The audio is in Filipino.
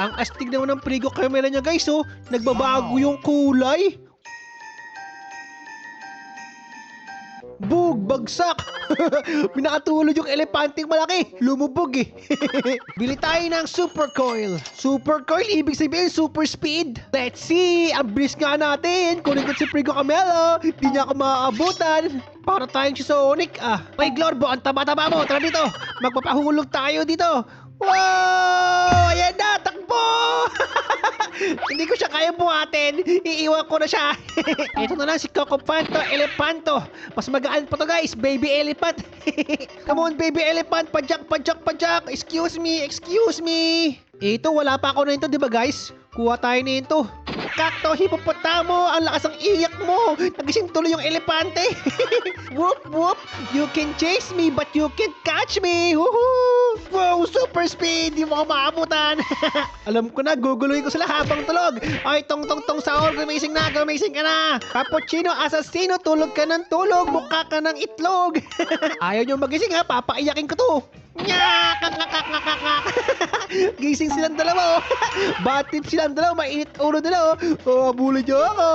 Ang astig naman ng Prigo camera niya guys oh. Nagbabago yung kulay. Bug! Bagsak! Pinakatulog yung elepanteng malaki. Lumubog eh. Bili tayo ng super coil. Super coil, ibig sabihin super speed. Let's see! Ang bilis nga natin. Kunin ko si Prigo Camelo. Di niya ako maaabutan. Para tayong si Sonic ah. May Glorbo, ang taba-taba mo. Tara dito. Magpapahulog tayo dito. Wow! Ayan na! Buhatin. Iiwan ko na siya. Ito na lang si Coco Panto, Elepanto. Mas magaan pa to guys, baby elephant. Come on, baby elephant. Pajak, pajak, pajak. Excuse me, excuse me. Ito, wala pa ako na ito, di ba guys? Kuha tayo nito. Kakto, hipopotamo, ang lakas ng iyak mo. Nagising tuloy yung elepante. whoop, whoop. You can chase me, but you can't catch me. Woohoo! Wow, super speed. Di mo ako maabutan. Alam ko na, guguluhin ko sila habang tulog. Ay, tong tong tong sahur, gumising na, gumising ka na. Cappuccino, assassino, tulog ka ng tulog, mukha ka ng itlog. Ayaw nyo magising ha, papaiyakin ko to. Nya! Kak, kak, kak, kak. Gising silang dalawa oh. Batid silang dalawa, mainit ulo nila oh. Oh, abulin nyo ako.